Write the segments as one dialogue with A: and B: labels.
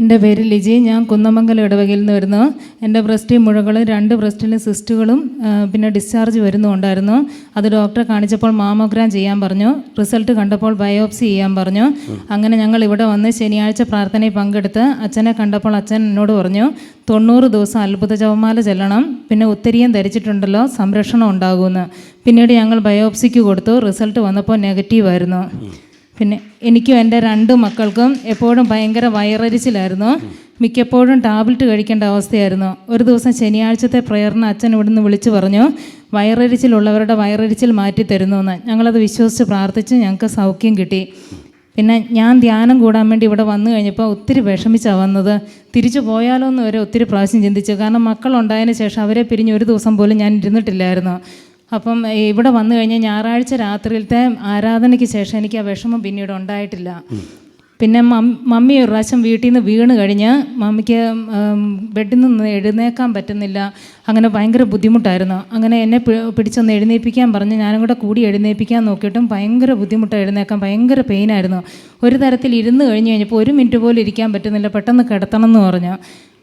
A: എന്റെ പേര് ലിജി. ഞാൻ കുന്നമംഗലം ഇടവകയിൽ നിന്ന് വരുന്നു. എന്റെ ബ്രസ്റ്റിൽ മുഴകളും രണ്ട് ബ്രസ്റ്റിലെ സിസ്റ്റുകളും പിന്നെ ഡിസ്ചാർജ് വരുന്നുണ്ടായിരുന്നു അത് ഡോക്ടറെ കാണിച്ചപ്പോൾ മാമോഗ്രാം ചെയ്യാൻ പറഞ്ഞു. റിസൾട്ട് കണ്ടപ്പോൾ ബയോപ്സി ചെയ്യാൻ പറഞ്ഞു. അങ്ങനെ ഞങ്ങൾ ഇവിടെ വന്ന് ശനിയാഴ്ച പ്രാർത്ഥനയിൽ പങ്കെടുത്ത് അച്ഛനെ കണ്ടപ്പോൾ അച്ഛൻ എന്നോട് പറഞ്ഞു തൊണ്ണൂറ് ദിവസം അത്ഭുത ജപമാല ചെല്ലണം. പിന്നെ ഉത്തരീയം ധരിച്ചിട്ടുണ്ടല്ലോ സംരക്ഷണം ഉണ്ടാകുമെന്ന്. പിന്നീട് ഞങ്ങൾ ബയോപ്സിക്ക് കൊടുത്തു. റിസൾട്ട് വന്നപ്പോൾ നെഗറ്റീവായിരുന്നു. പിന്നെ എനിക്കും എന്റെ രണ്ട് മക്കൾക്കും എപ്പോഴും ഭയങ്കര വയറരിച്ചിലായിരുന്നു. മിക്കപ്പോഴും ടാബ്ലറ്റ് കഴിക്കേണ്ട അവസ്ഥയായിരുന്നു. ഒരു ദിവസം ശനിയാഴ്ചത്തെ പ്രയറിന് അച്ഛൻ ഇവിടുന്ന് വിളിച്ചു പറഞ്ഞു വയറരിച്ചിലുള്ളവരുടെ വയറരിച്ചിൽ മാറ്റി തരുന്നു എന്ന്. ഞങ്ങളത് വിശ്വസിച്ച് പ്രാർത്ഥിച്ച് ഞങ്ങൾക്ക് സൗഖ്യം കിട്ടി. പിന്നെ ഞാൻ ധ്യാനം കൂടാൻ വേണ്ടി ഇവിടെ വന്നു കഴിഞ്ഞപ്പോൾ ഒത്തിരി വിഷമിച്ചാണ് വന്നത്. തിരിച്ചു പോയാലോ എന്ന് വരെ ഒത്തിരി പ്രാവശ്യം ചിന്തിച്ചു. കാരണം മക്കളുണ്ടായതിന് ശേഷം അവരെ പിരിഞ്ഞ് ഒരു ദിവസം പോലും ഞാൻ ഇരുന്നിട്ടില്ലായിരുന്നു. അപ്പം ഇവിടെ വന്നു കഴിഞ്ഞാൽ ഞായറാഴ്ച രാത്രിയിലത്തെ ആരാധനയ്ക്ക് ശേഷം എനിക്ക് ആ വിഷമം പിന്നീട് ഉണ്ടായിട്ടില്ല. പിന്നെ മമ്മി ഒരു പ്രാവശ്യം വീട്ടിൽ നിന്ന് വീണ് കഴിഞ്ഞ് മമ്മിക്ക് ബെഡിൽ നിന്ന് എഴുന്നേക്കാൻ പറ്റുന്നില്ല. അങ്ങനെ ഭയങ്കര ബുദ്ധിമുട്ടായിരുന്നു. അങ്ങനെ എന്നെ പിടിച്ചൊന്ന് എഴുന്നേൽപ്പിക്കാൻ പറഞ്ഞ് ഞാനും കൂടെ കൂടി എഴുന്നേൽപ്പിക്കാൻ നോക്കിയിട്ടും ഭയങ്കര ബുദ്ധിമുട്ട് എഴുന്നേക്കാൻ ഭയങ്കര പെയിനായിരുന്നു ഒരു തരത്തിൽ ഇരുന്ന് കഴിഞ്ഞ് കഴിഞ്ഞപ്പോൾ ഒരു മിനിറ്റ് പോലും ഇരിക്കാൻ പറ്റുന്നില്ല. പെട്ടെന്ന് കിടത്തണം എന്ന് പറഞ്ഞു.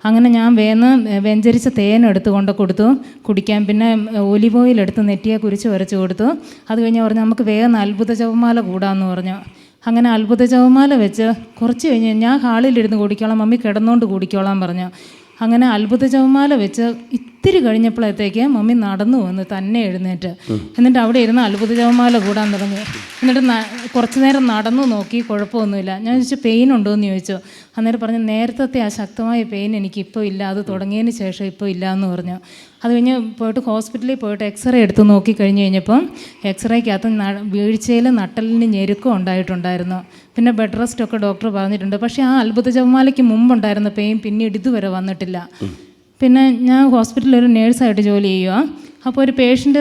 A: അങ്ങനെ ഞാൻ വേന്ന് വെഞ്ചരിച്ച തേൻ എടുത്ത് കൊണ്ട് കൊടുത്തു. കുടിക്കാൻ പിന്നെ ഒലിവ് ഓയിൽ എടുത്ത് നെറ്റിയെ കുരിച്ച് വരച്ച് കൊടുത്തു. അത് കഴിഞ്ഞ് പറഞ്ഞു നമുക്ക് വേഗം അത്ഭുത ജപമാല കൂടാമെന്ന് പറഞ്ഞു. അങ്ങനെ അത്ഭുത ജപമാല വെച്ച് കുറച്ച് കഴിഞ്ഞ് ഞാൻ ഹാളിലിരുന്ന് കുടിക്കോളാം മമ്മി കിടന്നുകൊണ്ട് കുടിക്കോളാം പറഞ്ഞു. അങ്ങനെ അത്ഭുത ജപമാല വെച്ച് ഇത്തിരി കഴിഞ്ഞപ്പോഴത്തേക്ക് മമ്മി നടന്നു വന്ന് തന്നെ എഴുന്നേറ്റ്. എന്നിട്ട് അവിടെ ഇരുന്ന് അത്ഭുത ജപമാല കൂടാൻ തുടങ്ങി. എന്നിട്ട് കുറച്ചു നേരം നടന്നു നോക്കി കുഴപ്പമൊന്നുമില്ല. ഞാൻ ചോദിച്ചു പെയിൻ ഉണ്ടോ എന്ന് ചോദിച്ചു. അന്നേരം പറഞ്ഞു നേരത്തെ ആ ശക്തമായ പെയിൻ എനിക്ക് ഇപ്പോൾ ഇല്ല. അത് തുടങ്ങിയതിന് ശേഷം ഇപ്പോൾ ഇല്ല എന്ന് പറഞ്ഞു. അത് കഴിഞ്ഞ് പോയിട്ട് ഹോസ്പിറ്റലിൽ പോയിട്ട് എക്സ്റേ എടുത്ത് നോക്കി കഴിഞ്ഞ് കഴിഞ്ഞപ്പം എക്സ്റേക്കകത്ത് വീഴ്ചയിൽ നട്ടലിന് ഞെരുക്കം ഉണ്ടായിട്ടുണ്ടായിരുന്നു. പിന്നെ ബെഡ് റെസ്റ്റ് ഒക്കെ ഡോക്ടർ പറഞ്ഞിട്ടുണ്ട്. പക്ഷേ ആ അത്ഭുത ജപമാലയ്ക്ക് മുമ്പുണ്ടായിരുന്ന പെയിൻ പിന്നീട് ഇതുവരെ വന്നിട്ടില്ല. പിന്നെ ഞാൻ ഹോസ്പിറ്റലിൽ ഒരു നേഴ്സായിട്ട് ജോലി ചെയ്യുക അപ്പോൾ ഒരു പേഷ്യന്റ്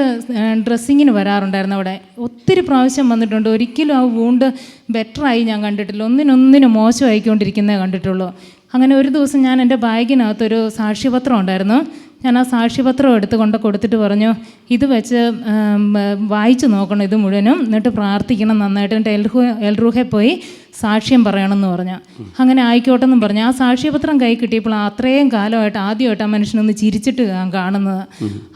A: ഡ്രസ്സിങ്ങിന് വരാറുണ്ടായിരുന്നു അവിടെ. ഒത്തിരി പ്രാവശ്യം വന്നിട്ടുണ്ട്. ഒരിക്കലും ആ വൂണ്ട് ബെറ്ററായി ഞാൻ കണ്ടിട്ടില്ല. ഒന്നിനൊന്നിനും മോശമായിക്കൊണ്ടിരിക്കുന്നേ കണ്ടിട്ടുള്ളൂ. അങ്ങനെ ഒരു ദിവസം ഞാൻ എന്റെ ബാഗിനകത്തൊരു സാക്ഷ്യപത്രം ഉണ്ടായിരുന്നു. ഞാൻ ആ സാക്ഷ്യപത്രം എടുത്തുകൊണ്ട് കൊടുത്തിട്ട് പറഞ്ഞു ഇത് വെച്ച് വായിച്ചു നോക്കണം ഇത് മുഴുവനും എന്നിട്ട് പ്രാർത്ഥിക്കണം നന്നായിട്ട്. എന്നിട്ട് എൽഹു എൽറൂഹെ പോയി സാക്ഷ്യം പറയണമെന്ന് പറഞ്ഞു. അങ്ങനെ ആയിക്കോട്ടെ എന്നും പറഞ്ഞു. ആ സാക്ഷ്യപത്രം കൈ കിട്ടിയപ്പോൾ അത്രയും കാലമായിട്ട് ആദ്യമായിട്ട് ആ മനുഷ്യനൊന്ന് ചിരിച്ചിട്ട് കാണുന്നത്.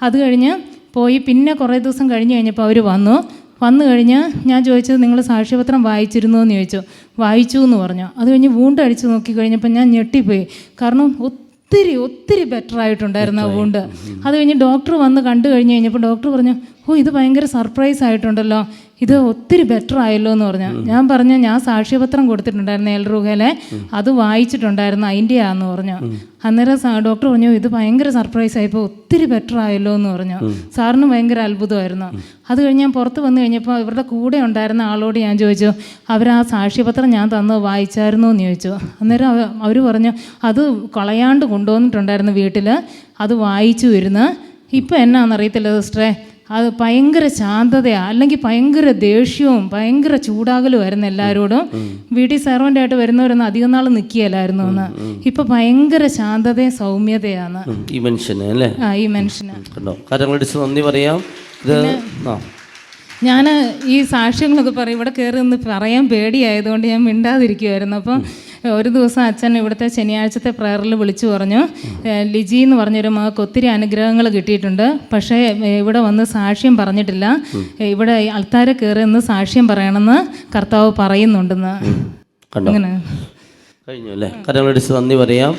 A: അത് കഴിഞ്ഞ് പോയി പിന്നെ കുറേ ദിവസം കഴിഞ്ഞ് കഴിഞ്ഞപ്പോൾ അവർ വന്നു. വന്നു കഴിഞ്ഞ് ഞാൻ ചോദിച്ചത് നിങ്ങൾ സാക്ഷ്യപത്രം വായിച്ചിരുന്നു? എന്ന് ചോദിച്ചു. വായിച്ചു എന്ന് പറഞ്ഞു. അത് കഴിഞ്ഞ് വീണ്ടും അടിച്ചു നോക്കി കഴിഞ്ഞപ്പോൾ ഞാൻ ഞെട്ടിപ്പോയി. കാരണം ഒത്തിരി ഒത്തിരി ബെറ്റർ ആയിട്ടുണ്ടായിരുന്നു ആ വൂണ്ട് അത് കഴിഞ്ഞ് ഡോക്ടർ വന്ന് കണ്ടു കഴിഞ്ഞ് കഴിഞ്ഞപ്പോൾ ഡോക്ടർ പറഞ്ഞു ഓ ഇത് ഭയങ്കര സർപ്രൈസ് ആയിട്ടുണ്ടല്ലോ. ഇത് ഒത്തിരി ബെറ്റർ ആയല്ലോ എന്ന് പറഞ്ഞു. ഞാൻ പറഞ്ഞു ഞാൻ സാക്ഷ്യപത്രം കൊടുത്തിട്ടുണ്ടായിരുന്നു എൽറുഹയിലെ അത് വായിച്ചിട്ടുണ്ടായിരുന്നു അതിന്റെയാന്ന് പറഞ്ഞു. അന്നേരം സാ- ഡോക്ടർ പറഞ്ഞു ഇത് ഭയങ്കര സർപ്രൈസ് ആയപ്പോൾ ഒത്തിരി ബെറ്റർ ആയല്ലോ എന്ന് പറഞ്ഞു. സാറിന് ഭയങ്കര അത്ഭുതമായിരുന്നു. അത് കഴിഞ്ഞ് ഞാൻ പുറത്ത് വന്നു കഴിഞ്ഞപ്പോൾ ഇവരുടെ കൂടെ ഉണ്ടായിരുന്ന ആളോട് ഞാൻ ചോദിച്ചു അവർ ആ സാക്ഷ്യപത്രം ഞാൻ തന്നത് വായിച്ചായിരുന്നു എന്ന് ചോദിച്ചു. അന്നേരം അവർ പറഞ്ഞു അത് കളയാണ്ട് കൊണ്ടുവന്നിട്ടുണ്ടായിരുന്നു വീട്ടിൽ അത് വായിച്ചു വരുന്നു ഇപ്പം എന്നാണെന്നറിയത്തില്ല സിസ്റ്ററെ അത് ഭയങ്കര ശാന്തതയാണ് അല്ലെങ്കിൽ ഭയങ്കര ദേഷ്യവും ഭയങ്കര ചൂടാകലുമായിരുന്നു എല്ലാവരോടും. വീട്ടിൽ സെർവന്റ് ആയിട്ട് വരുന്നവരൊന്നും അധികം നാൾ നിൽക്കുകയല്ലായിരുന്നു എന്ന്. ഇപ്പം ഭയങ്കര ശാന്തതയും സൗമ്യതയാണ്
B: ഈ മനുഷ്യന് അല്ലേ?
A: ആ ഈ മനുഷ്യന്.
B: നന്ദി പറയാം. ഇത്
A: ഞാൻ ഈ സാക്ഷ്യങ്ങളൊക്കെ പറയും ഇവിടെ കയറി നിന്ന് പറയാൻ പേടിയായതുകൊണ്ട് ഞാൻ മിണ്ടാതിരിക്കുമായിരുന്നു അപ്പം ഒരു ദിവസം അച്ഛൻ ഇവിടുത്തെ ശനിയാഴ്ചത്തെ പ്രയറിൽ വിളിച്ചു പറഞ്ഞു ലിജി എന്ന് പറഞ്ഞൊരു മകൾക്ക് ഒത്തിരി അനുഗ്രഹങ്ങൾ കിട്ടിയിട്ടുണ്ട്. പക്ഷേ ഇവിടെ വന്ന് സാക്ഷ്യം പറഞ്ഞിട്ടില്ല. ഇവിടെ ആൾക്കാരെ കയറി നിന്ന് സാക്ഷ്യം പറയണമെന്ന് കർത്താവ് പറയുന്നുണ്ടെന്ന്. അങ്ങനെ
B: കഴിഞ്ഞു അല്ലേ? കരങ്ങളടിച്ച് നന്ദി പറയാം.